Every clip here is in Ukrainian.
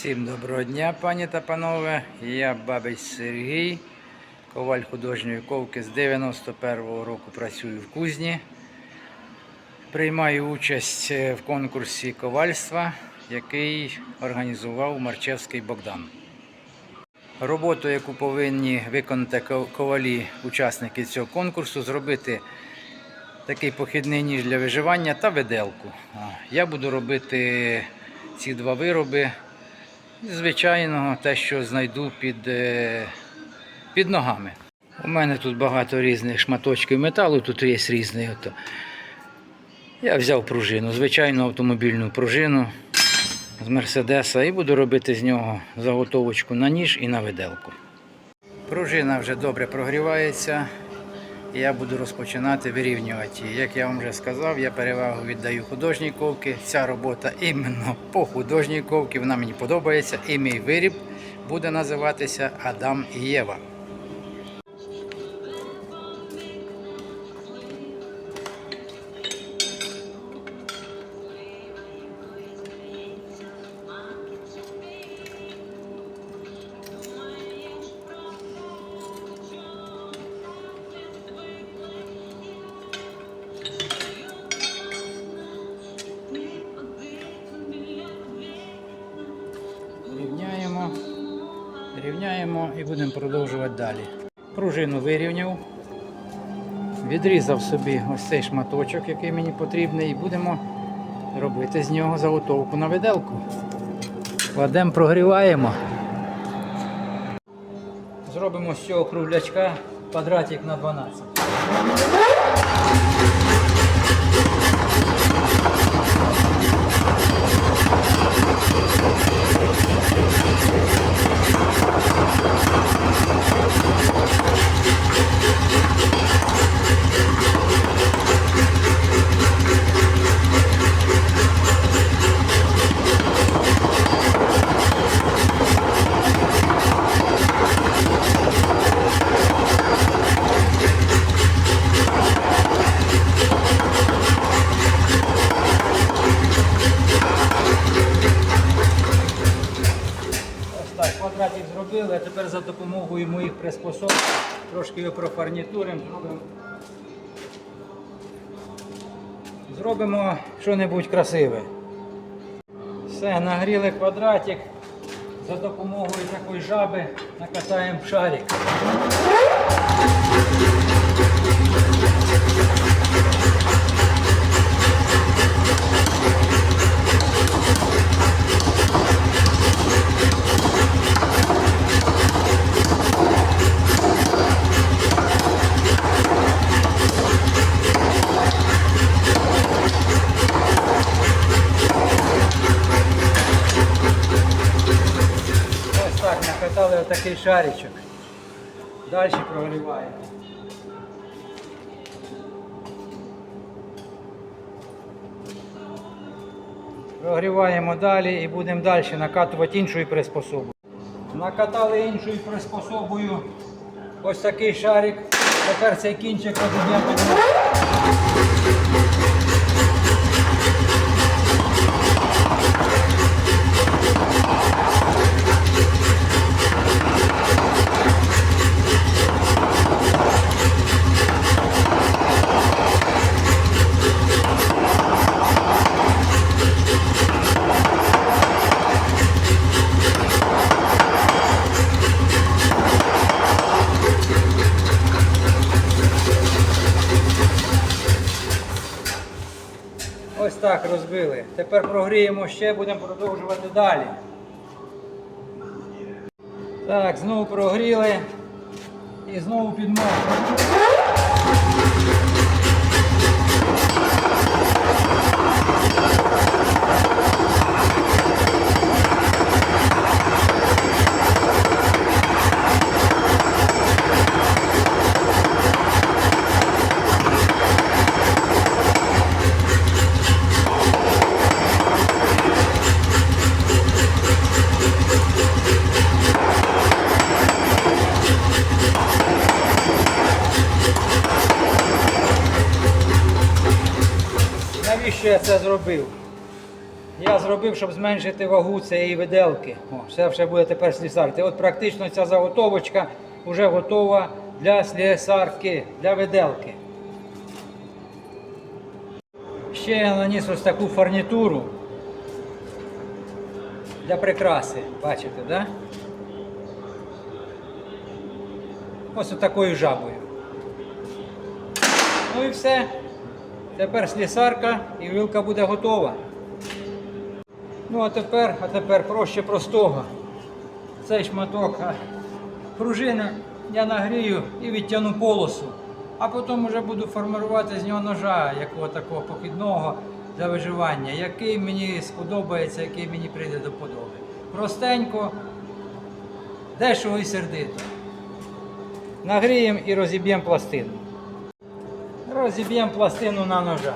Всім доброго дня, пані та панове. Я бабич Сергій, коваль художньої ковки з 91-го року працюю в кузні. Приймаю участь е, в конкурсі ковальства, який організував Марчевський Богдан. Роботу, яку повинні виконати ковалі, учасники цього конкурсу, зробити такий похідний ніж для виживання та виделку. Я буду робити ці два вироби звичайного, те, що знайду під, е, під ногами. У мене тут багато різних шматочків металу, тут є різний. Ото. Я взяв пружину, звичайну автомобільну пружину з Мерседеса і буду робити з нього заготовочку на ніж і на виделку. Пружина вже добре прогрівається. Я буду розпочинати вирівнювати. Як я вам вже сказав, я перевагу віддаю художній ковки. Ця робота іменно по художній ковці, вона мені подобається. І мій виріб буде називатися Адам і Єва. Рівняємо і будемо продовжувати далі. Пружину вирівняв, відрізав собі ось цей шматочок, який мені потрібний, і будемо робити з нього заготовку на виделку. Кладемо, прогріваємо. Зробимо з цього круглячка квадратик на 12. Ось так, квадратик зробили, а тепер за допомогою моїх приспособ трошки його профарнітуримо, зробимо. Що-небудь красиве. Все, нагріли квадратик. За допомогою такої жаби накатаємо шарик. Шаричок. Далі прогріваємо. Прогріваємо далі і будемо далі накатувати іншою приспособою. Накатали іншою приспособою ось такий шарик. Тепер цей кінчик розіб'ємо. Так розбили. Тепер прогріємо ще, будемо продовжувати далі. Так, знову прогріли і знову підмовимо. Навіщо я це зробив? я зробив, щоб зменшити вагу цієї виделки. О, все вже буде тепер слісарити. От практично ця заготовочка вже готова для слісарки, для виделки. Ще я наніс ось таку фарнітуру для прикраси. Бачите, да? Ось такою жабою. Ну і все. Тепер слісарка і вилка буде готова. Ну а тепер, а тепер проще простого. Цей шматок пружини я нагрію і відтягну полосу. А потім вже буду формувати з нього ножа, якого такого похідного для виживання, який мені сподобається, який мені прийде до подоби. Простенько, дешево і сердито. Нагріємо і розіб'ємо пластину. Розіб'ємо пластину на ножа.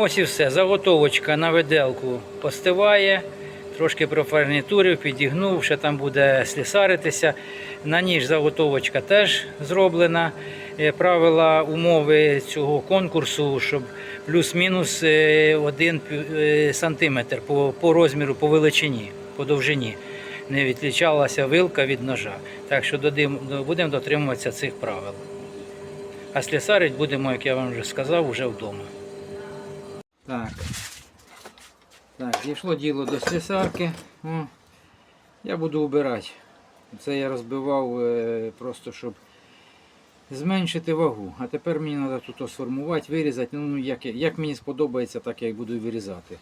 Ось і все. Заготовочка на виделку постиває. Трошки профарнітурив, підігнув, ще там буде слісаритися. На ніж заготовочка теж зроблена. Е, Правила умови цього конкурсу, щоб плюс-мінус 1 сантиметр по, по розміру, по величині, по довжині не відлічалася вилка від ножа. Так що будемо дотримуватися цих правил. А слісарить будемо, як я вам вже сказав, вже вдома. Так. Так, дійшло діло до слісарки. О, я буду убирати. Це я розбивав е, просто, щоб зменшити вагу. А тепер мені треба тут сформувати, вирізати. Ну, як, як мені сподобається, так я і буду вирізати.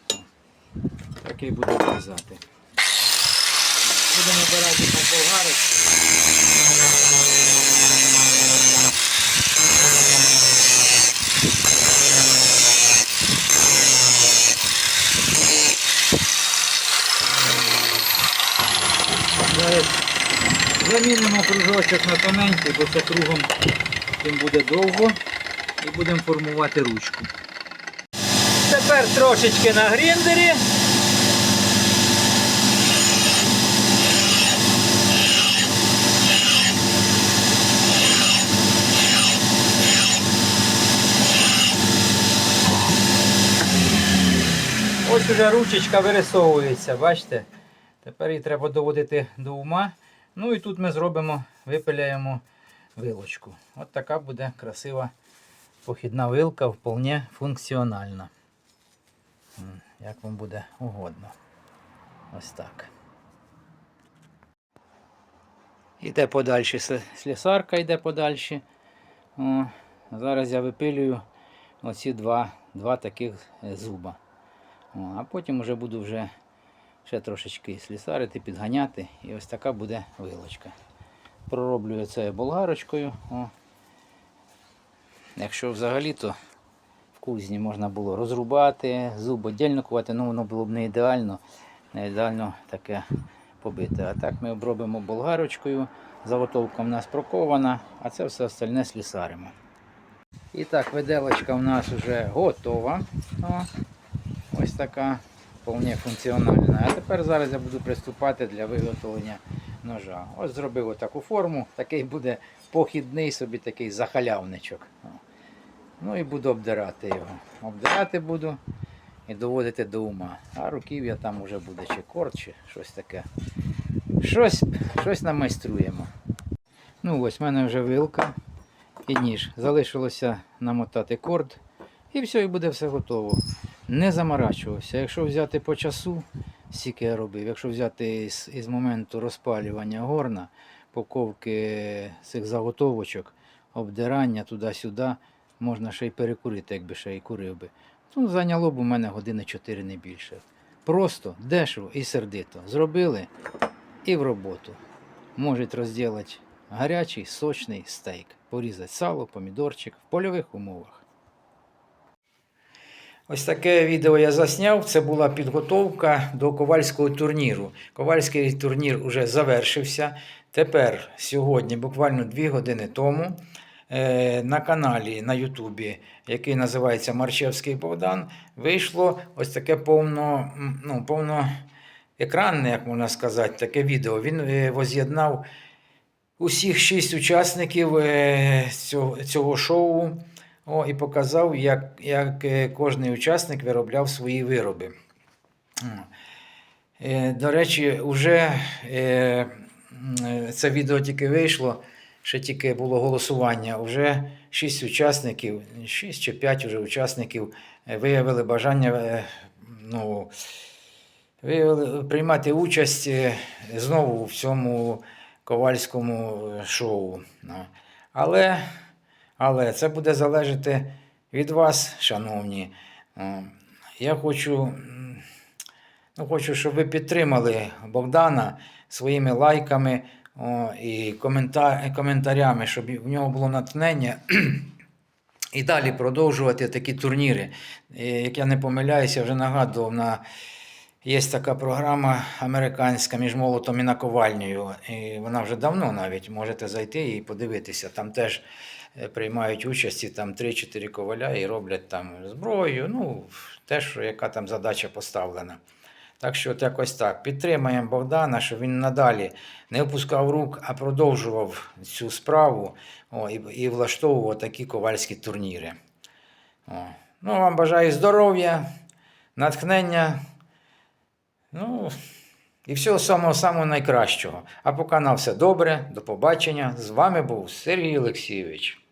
Так я і буду вирізати. Будемо обирати по болгарочку. Зараз Замінимо кружочок на тоненький, бо це кругом тим буде довго. І будемо формувати ручку. Тепер трошечки на гріндері. Ось уже ручечка вирисовується, бачите? Тепер її треба доводити до ума. Ну і тут ми зробимо, випиляємо вилочку. От така буде красива похідна вилка, вполне функціональна. Як вам буде угодно. Ось так. Іде подальше слісарка, йде подальше. О, зараз я випилюю оці два, два таких е, зуба. О, а потім вже буду вже ще трошечки слісарити, підганяти. І ось така буде вилочка. Пророблюю це болгарочкою. О. Якщо взагалі, то в кузні можна було розрубати, зуб віддільно кувати, ну воно було б не ідеально, не ідеально таке побите. А так ми обробимо болгарочкою, заготовка в нас прокована, а це все остальне слісаримо. І так, виделочка в нас вже готова. О. Ось така вполне функціональна. А тепер зараз я буду приступати для виготовлення ножа. Ось зробив таку форму, такий буде похідний собі такий захалявничок. Ну і буду обдирати його. Обдирати буду і доводити до ума. А руків'я там вже буде чи корт, чи щось таке. Щось, щось намайструємо. Ну ось в мене вже вилка і ніж. Залишилося намотати корд. І все, і буде все готово. Не заморачувався. Якщо взяти по часу, скільки робив, якщо взяти із, із моменту розпалювання горна, поковки цих заготовочок, обдирання туди-сюди, можна ще й перекурити, якби ще й курив би. Ну, зайняло б у мене години 4 не більше. Просто, дешево і сердито. Зробили і в роботу. Можуть розділити гарячий, сочний стейк. Порізати сало, помідорчик в польових умовах. Ось таке відео я засняв. Це була підготовка до ковальського турніру. Ковальський турнір уже завершився. Тепер, сьогодні, буквально дві години тому, е, на каналі на Ютубі, який називається Марчевський Богдан, вийшло ось таке повно, ну, повноекранне, як можна сказати, таке відео. Він е, воз'єднав усіх шість учасників е, цього шоу о, і показав, як, як е, кожний учасник виробляв свої вироби. Е, До речі, вже е, це відео тільки вийшло, ще тільки було голосування. Вже шість учасників, шість чи п'ять вже учасників виявили бажання ну, виявили, приймати участь знову в цьому ковальському шоу. Ну. Але, але це буде залежати від вас, шановні. Я хочу, ну, хочу, щоб ви підтримали Богдана своїми лайками і комента- коментарями, щоб в нього було натхнення. І далі продовжувати такі турніри. Е, Як я не помиляюся, вже нагадував на Є така програма американська між молотом і наковальнею. І вона вже давно навіть можете зайти і подивитися. Там теж е, приймають участь і там 3-4 коваля і роблять там зброю. Ну, те, що яка там задача поставлена. Так що от якось так. Підтримаємо Богдана, щоб він надалі не опускав рук, а продовжував цю справу о, і, і влаштовував такі ковальські турніри. О. Ну, вам бажаю здоров'я, натхнення. Ну, і всього самого самого найкращого. А поки на все добре, до побачення. З вами був Сергій Олексійович.